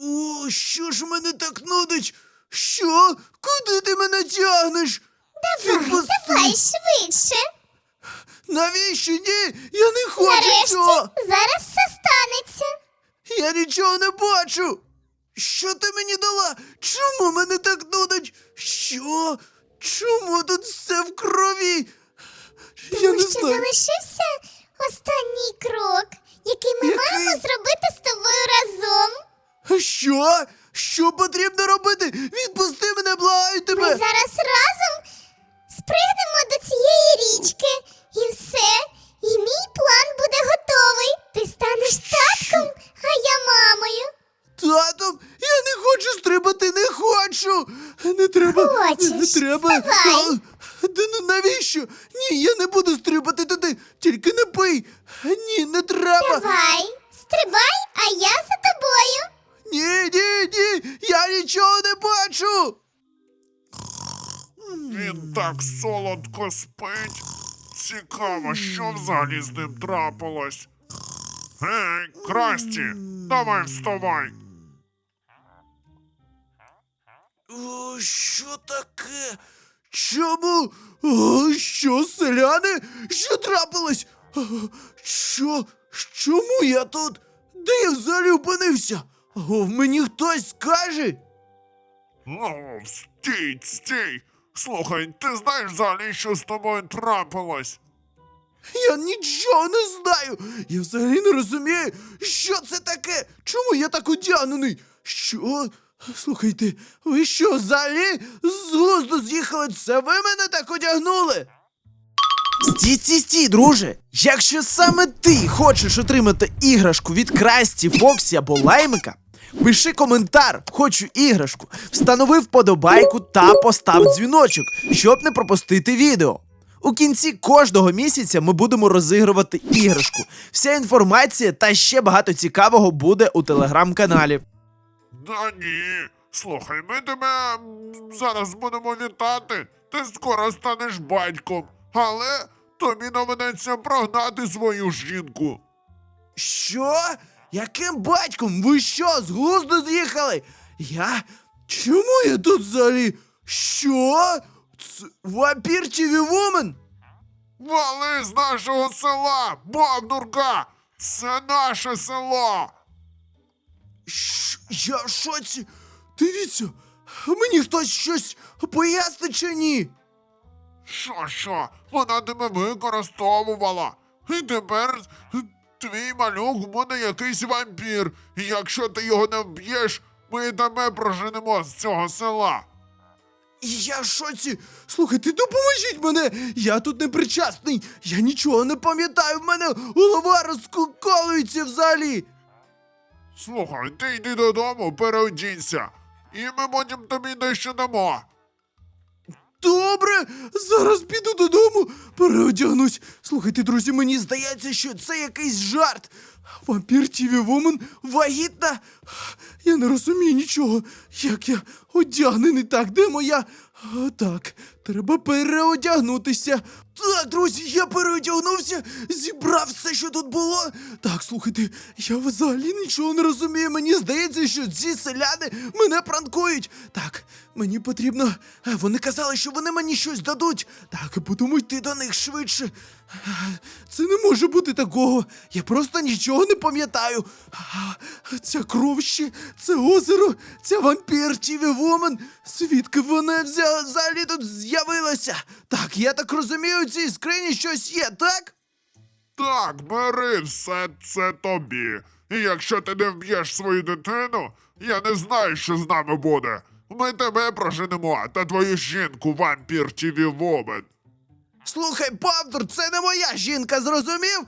О, що ж мене так нудить? Що? Куди ти мене тягнеш? Давай, Відпусти. давай швидше. Навіщо ні? Я не хочу Нарешті, цього! зараз все станеться. Я нічого не бачу. Що ти мені дала? Чому мене так нудить? Що? Чому тут все в крові? Я Тому не що знаю. залишився останній крок, який ми Який? маємо зробити з тобою разом. Що? Що потрібно робити? Він так солодко спить. Цікаво, що взагалі з ним трапилось. Гей, Красті, давай вставай. О, що таке? Чому? О, що, селяни? Що трапилось? О, Що? Чому я тут? Де я взагалі опинився? О, мені хтось скаже? О, стій, стій. Слухай, ти знаєш взагалі, що з тобою трапилось? Я нічого не знаю. Я взагалі не розумію, що це таке? Чому я так одягнений? Що? Слухайте, ви що, взагалі з глузду з'їхали? Це ви мене так одягнули? Стій, стій, стій, друже. Якщо саме ти хочеш отримати іграшку від Красті, Фоксі або Лаймика, пиши коментар, хочу іграшку, встанови вподобайку та постав дзвіночок, щоб не пропустити відео. У кінці кожного місяця ми будемо розігрувати іграшку. Вся інформація та ще багато цікавого буде у телеграм-каналі. Да ні. Слухай, ми тебе зараз будемо вітати. Ти скоро станеш батьком. Але тобі доведеться прогнати свою жінку. Що? Яким батьком? Ви що, з глузду з'їхали? Я? Чому я тут взагалі? Що? Це вампір TV Woman? Вали з нашого села, бабдурка! Це наше село! Щ- Я в шоці. Дивіться, мені хтось щось пояснить чи ні? Що, що? Вона тебе використовувала. І тепер твій малюк буде якийсь вампір. І якщо ти його не вб'єш, ми тебе проженемо з цього села. Я в шоці. Слухайте, допоможіть мене. Я тут не причасний. Я нічого не пам'ятаю. В мене голова розколюється взагалі. Слухай, ти йди додому, переодінься. І ми потім тобі дещо дамо. Добре, зараз піду додому, переодягнусь. Слухайте, друзі, мені здається, що це якийсь жарт. Вампір Тіві Вумен вагітна. Я не розумію нічого. Як я одягнений так, де моя. Так, треба переодягнутися. Так, друзі, я переодягнувся, зібрав все, що тут було. Так, слухайте, я взагалі нічого не розумію. Мені здається, що ці селяни мене пранкують. Так, мені потрібно. е, Вони казали, що вони мені щось дадуть. Так, будемо йти до них швидше. Е, Це не може бути такого. Я просто нічого не пам'ятаю. А, Ця кров ще, це озеро, ця вампір Тіві Вумен. Звідки вона взагалі тут з'явилася? Так, я так розумію, цій скрині щось є, так? Так, бери все це тобі. І якщо ти не вб'єш свою дитину, я не знаю, що з нами буде. Ми тебе проженемо та твою жінку, вампір Тіві Вомен. Слухай, Павдор, це не моя жінка, зрозумів?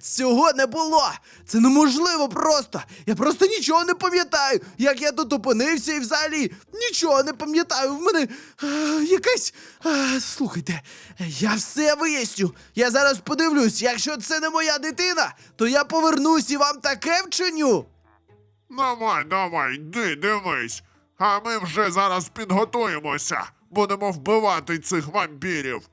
Цього не було. Це неможливо просто. Я просто нічого не пам'ятаю, як я тут опинився і взагалі нічого не пам'ятаю. В мене е, якась. Е, слухайте, я все виясню. Я зараз подивлюсь, якщо це не моя дитина, то я повернусь і вам таке вчиню. Давай, давай, йди, дивись. А ми вже зараз підготуємося. Будемо вбивати цих вампірів.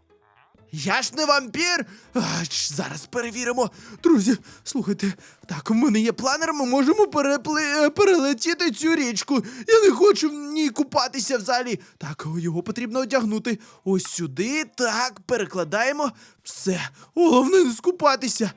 Я ж не вампір. А, зараз перевіримо. Друзі, слухайте, так, у мене є планер, ми можемо перепли... е, перелетіти цю річку. Я не хочу в ній купатися взагалі. Так, його потрібно одягнути. Ось сюди. Так, перекладаємо. Все. Головне не скупатися.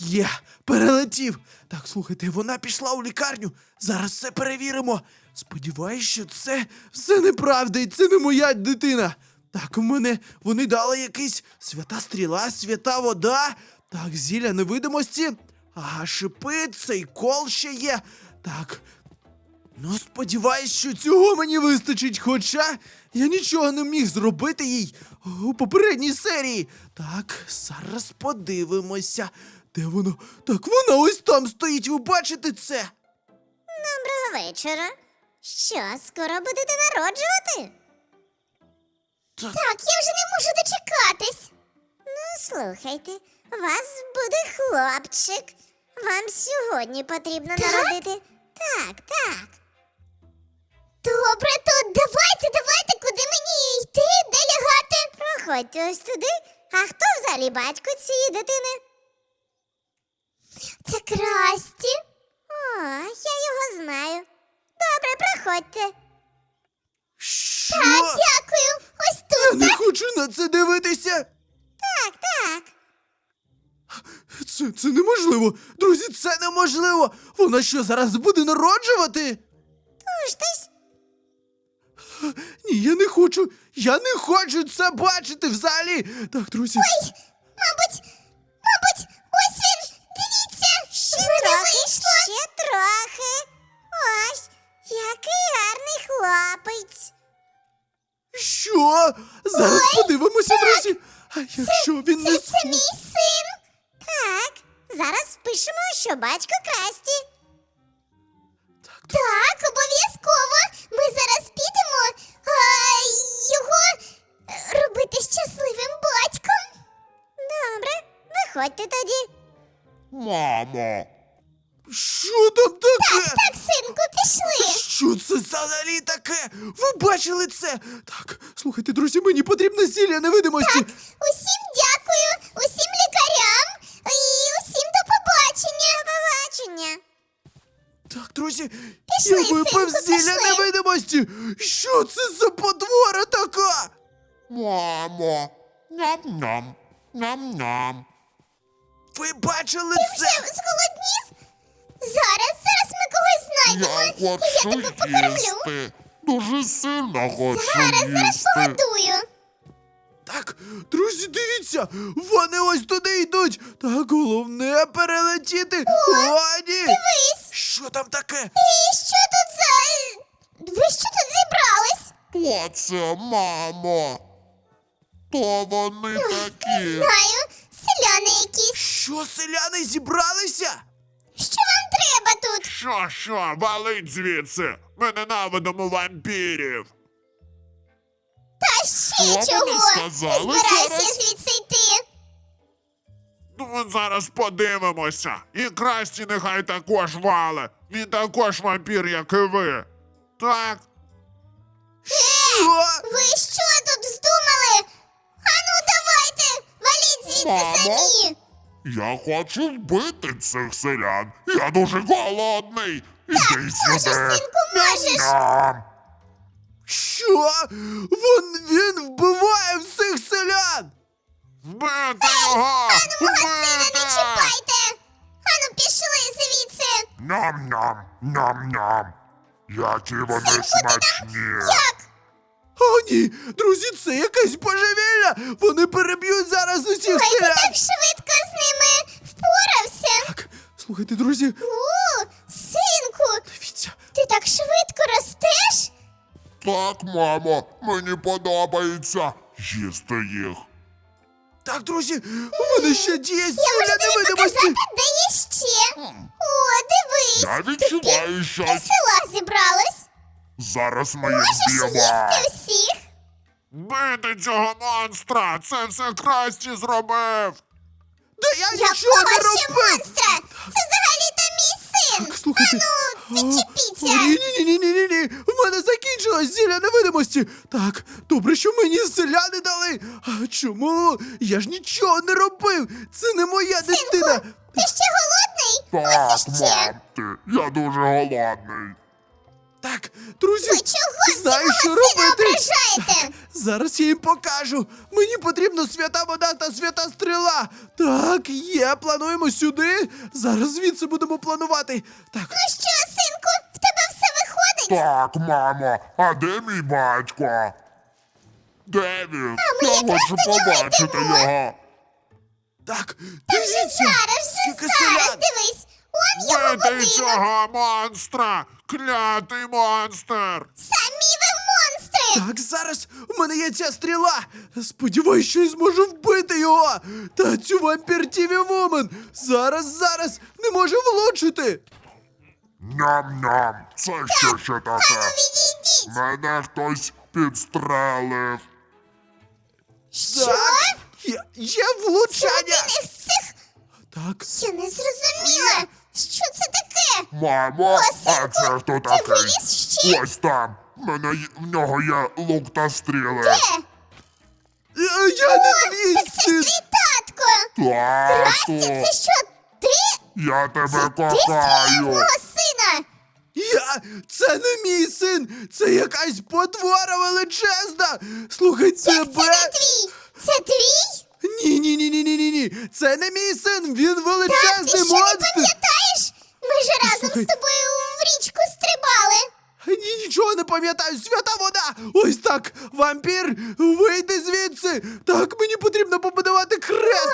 Є, перелетів. Так, слухайте, вона пішла у лікарню. Зараз все перевіримо. Сподіваюсь, що це все неправда, і це не моя дитина. Так, у мене вони дали якийсь свята стріла, свята вода. Так, зілля невидимості. Ага, шипи, цей кол ще є. Так. Ну, сподіваюсь, що цього мені вистачить, хоча я нічого не міг зробити їй у попередній серії. Так, зараз подивимося. Де воно? Так вона ось там стоїть, ви бачите це? Доброго вечора. Що, скоро будете народжувати? Так. Так, я вже не можу дочекатись. Ну, слухайте, у вас буде хлопчик. Вам сьогодні потрібно народити. Так, так. Добре, то давайте, давайте, куди мені йти, де лягати? Проходьте ось туди. А хто взагалі батько цієї дитини? Це Красті. О, я його знаю. Добре, проходьте. Що? дякую. Ось Я тут. не хочу на це дивитися. Так, так. Це, це неможливо. Друзі, це неможливо. Вона що, зараз буде народжувати? Пуштесь. Ні, я не хочу. Я не хочу це бачити взагалі. Так, друзі. Ой, мабуть, мабуть, ось він. Дивіться, що в мене вийшло. Ще трохи. Ось, який гарний хлопець. Що? Зараз подивимося, друзі. А якщо він не Це, це мій син. Так, зараз спишемо, що батько Красті. Так, Так, обов'язково. Ми зараз підемо а, його е, робити щасливим батьком. Добре, виходьте тоді. Мамо. Що там таке? Так. Що це взагалі таке? Ви бачили це? Так, слухайте, друзі, мені потрібна зілля невидимості. Усім дякую, усім лікарям і усім до побачення. До побачення. Так, друзі, Пішли, я випив синку, зілля пішли. невидимості. Що це за потвора така? Мамо. Ням-ням. Ням-ням. Ви бачили Вже це? зголоднів? Зараз, Я знайдемо. я тебе покормлю. їсти. Дуже сильно хочу Зараз, зараз їсти. погодую. Так, друзі, дивіться, вони ось туди йдуть. Так, головне перелетіти. О, ні! Дивись, Що там таке? і що тут за. Ви що тут зібрались? Хто це, мамо? Хто вони такі? Знаю, селяни якісь. Що селяни зібралися? Що треба тут? Що, що, валить звідси? Ми ненавидимо вампірів. Та ще Що вони чого? сказали збирайся зараз? звідси йти. Ну, зараз подивимося. І Красті нехай також вале. Він також вампір, як і ви. Так, Що? Ви що тут вздумали? Ану, давайте! Валіть звідси Мамо? самі! я хочу вбити цих селян. Я дуже голодний. Іди Можеш, сюди. синку, можеш! Ням. Що? Вон він вбиває всіх селян! Вбити його! Ану, мого сина не Вбити! чіпайте! Ану, пішли звідси! Ням-ням, ням-ням. Які вони смачні. Як? О, ні, друзі, це якась божевілля! Вони переб'ють зараз усіх Ой, ти селян! так швидко слухайте, друзі, О, синку, дивіться. ти так швидко ростеш? Так, мамо, мені подобається їсти їх. Так, друзі, у мене ще діє Я можу тобі невидимості! показати, де є ще. О, дивись! Я відчуваю пів- щось. села зібралось. Зараз ми їх Можеш з'їмо. їсти всіх. Бити цього монстра! Це все Красті зробив! Да я нічого не Якого ще робив! монстра? Це взагалі-то мій син. Так, слухайте. Ану, відчепіться. Ні, ні, ні, ні, ні, ні. У мене закінчилось зілля невидимості. Так, добре, що мені селяни дали. А чому? Я ж нічого не робив. Це не моя дитина. Ти ще голодний? Так, Ось іще. мам, ти, я дуже голодний. Так, друзі, Ви чого знаю, що сина робити. ображаєте? Зараз я їм покажу. Мені потрібна свята вода та свята стріла. Так, є, плануємо сюди. Зараз звідси будемо планувати. Так, Ну що, синку, в тебе все виходить? Так, мамо, а де мій батько? Де він? ми Я якраз хочу до нього побачити йдемо. його. так, Вже зараз, вже скільки зараз, селян. дивись. Його Вийди будинок. цього монстра! Клятий монстр! Самі ви монстри! Так, зараз у мене є ця стріла. Сподіваюсь, що я зможу вбити його. Та цю вампір Тіві Вумен. Зараз, зараз не може влучити. Ням-ням! Це що ще таке? Відійдіть! Мене хтось підстрелив. Що? Так, є, є влучання. Один із цих? Так, Я не зрозуміла. Що це таке? Мамо, а це хто ти такий? виліз ще? Ось там. Мене й- в нього є лук та стріли. Де? Е, я не твій Так це ж твій татко! Расті, Тату, це що, ти? я тебе Ти стріляв кохаю. мого сина! Я це не мій син, це якась потвора величезна. Слухай, Як це тебе. не твій? Це твій? Ні, ні, ні, ні, ні, ні, ні. Це не мій син. Він Так, ти величезний що не монстр. пам'ятаєш? Ми ж разом слухай. з тобою в річку стрибали. Ні, нічого не пам'ятаю. Свята вода. Ось так. Вампір, вийди звідси. Так, мені потрібно побудувати крест.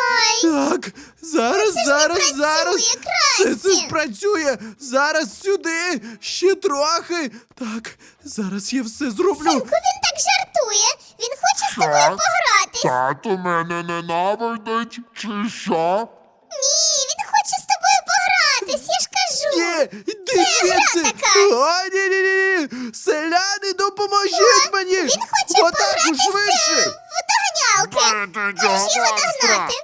Ой. Так, зараз, не зараз, працює, зараз. Все це Красті. спрацює. Зараз сюди. Ще трохи. Так, зараз я все зроблю. Синку, він так жартує. Він хоче з тобою погратись. Тату мене ненавидить, чи що? Йди звідси! така. Ні, ні, ні, ні! Селяни, допоможіть мені! Він хоче погратися швидше! в доганялки. Догнати.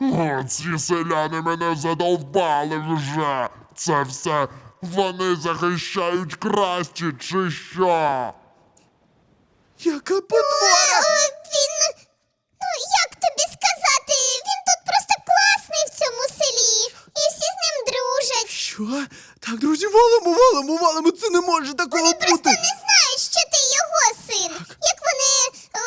О, ці селяни мене задовбали вже. Це все вони захищають красті, чи що? Яка потвора! Е, Він. Ну, як тобі сказати, він тут просто класний в цьому селі. І всі з ним дружать. Що? Так, друзі, валимо, валимо, валимо! Це не може такого Просто бути! не знають, що ти його син. Як вони е,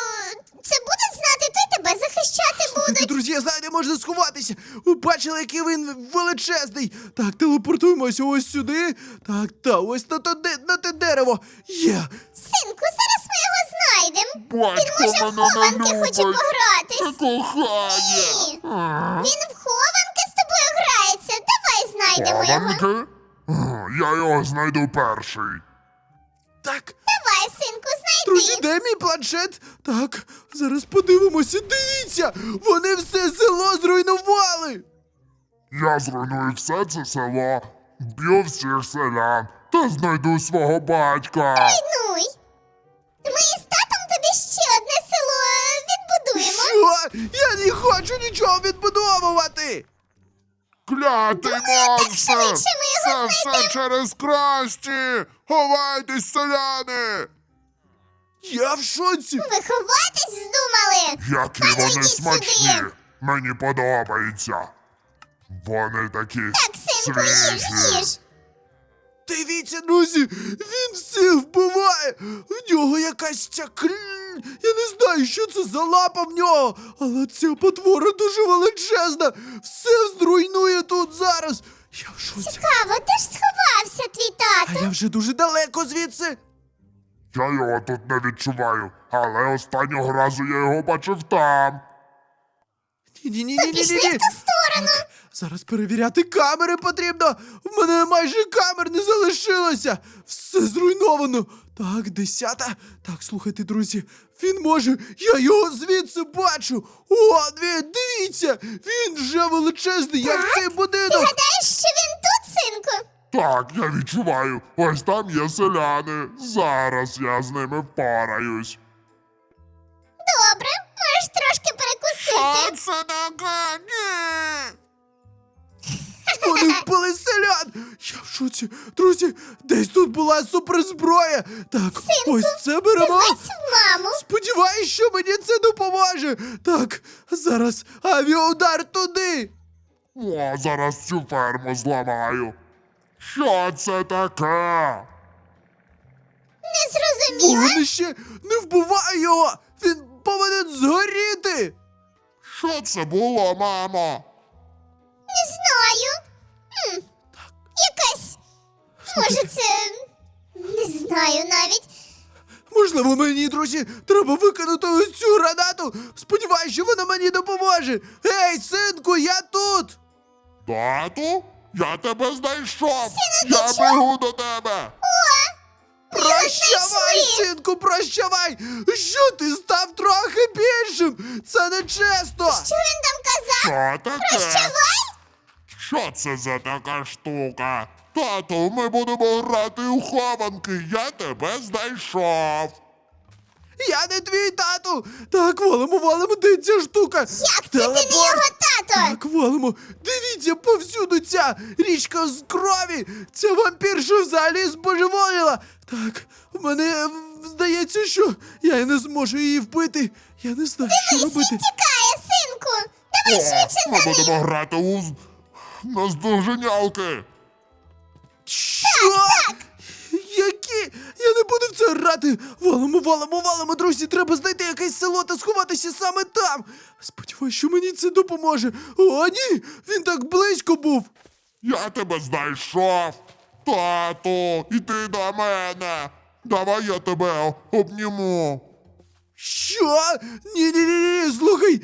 це будуть знати, то й тебе захищати Слухайте, будуть. друзі, я знаю, де можна сховатися. Ви бачили, який він величезний. Так, телепортуємося ось сюди. Так, та ось на, то, де- на те дерево. Є. Синку, зараз ми його знайдемо. Батько Він може в мене хованки хоче любить. погратись. Кохає. Ні. А? Він в хованки з тобою грається. Давай знайдемо його. Я його знайду перший. Так, Давай, синку, Друзі, знайди. де мій планшет? Так, зараз подивимося. Дивіться! Вони все село зруйнували! Я зруйную все це село, б'ю всіх селян та знайду свого батька. Руйнуй. Ми з татом тобі ще одне село е, відбудуємо. Що? Я не хочу нічого відбудовувати! Клятий монстр! Це все через красті! Ховайтесь, селяни! Я в шоці! Ви ховатись здумали. Які Ану, вони йдіть смачні! сюди. Мені подобається. Вони такі Так, синку, їж, свіжі. їж. Дивіться, друзі! Він всіх вбиває! В нього якась ця кл... Я не знаю, що це за лапа в нього, але ця потвора дуже величезна! Все зруйнує тут зараз! Я в шоці! Цікаво, де ж сховався твій А тато? я вже дуже далеко звідси! Я його тут не відчуваю, але останнього разу я його бачив там. Ні-ні-ні-ні-ні-ні! Сторону. Зараз перевіряти камери потрібно. В мене майже камер не залишилося. Все зруйновано. Так, десята. Так, слухайте, друзі. Він може. Я його звідси бачу. О, він, дивіться! Він вже величезний, як цей Ти будинок. гадаєш, що він тут, синку? Так, я відчуваю. Ось там є селяни. Зараз я з ними впораюсь. Добре, можеш трошки перекусити. це Вбили селян! Я в шоці. Друзі, десь тут була суперзброя. Так, ось це беремо. Маму. Сподіваюсь, що мені це допоможе. Так, зараз авіаудар туди. О, зараз цю ферму зламаю. Що це таке? Не зрозуміла. Вогнище! Не вбивай його! Він повинен згоріти! Що це було, мамо? Може, це. Не знаю навіть. Можливо, мені, друзі, треба викинути ось цю гранату. Сподіваюсь, що вона мені допоможе. Ей, синку, я тут! Тату? Я тебе знайшов! Я бігу до тебе! Прощавай, знайшли! синку, прощавай! Що ти став трохи більшим? Це не чесно! Що він там казав? Що таке? Прощавай? Що це за така штука? Тату, ми будемо грати у хованки. Я тебе знайшов. Я не твій тату! Так, валимо, валимо, де ця штука? Як це ти не його тато? Так, валимо! Дивіться, повсюду ця річка з крові! Ця вампірша взагалі збожеволіла! Так, мене здається, що я не зможу її вбити. Я не знаю, що Дивись, робити. він тікає, синку. Давай швидше ми за ним. будемо грати у з- наздоженялки. Що? Які? Я не буду в це грати! Валимо, валимо, валимо, друзі! Треба знайти якесь село та сховатися саме там! Сподіваюсь, що мені це допоможе. О, ні! Він так близько був! Я тебе знайшов. Тату, іди до мене. Давай я тебе обніму. Що? Ні, ні, ні, ні, слухай!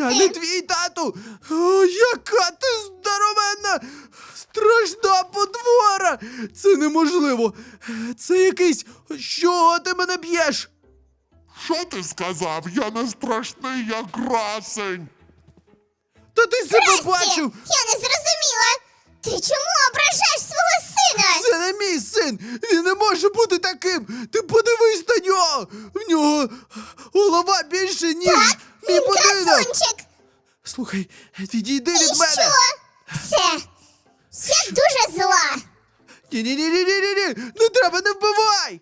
Я не твій тату! О, яка ти здоровенна! Страшна потвора! Це неможливо! Це якийсь. Що ти мене б'єш? Що ти сказав? Я не страшний, я красень. Та ти себе бачив! я не зрозуміла. Ти чому ображаєш свого сина? Це не мій син! Він не може бути таким! Ти подивись на нього! В нього голова більше, ніж мій Він будинок! красунчик. Слухай, відійди І від мене! що? Все. Я дуже зла. Ні, ні, ні, ні, ні, ні, ні! Не треба, не вбивай!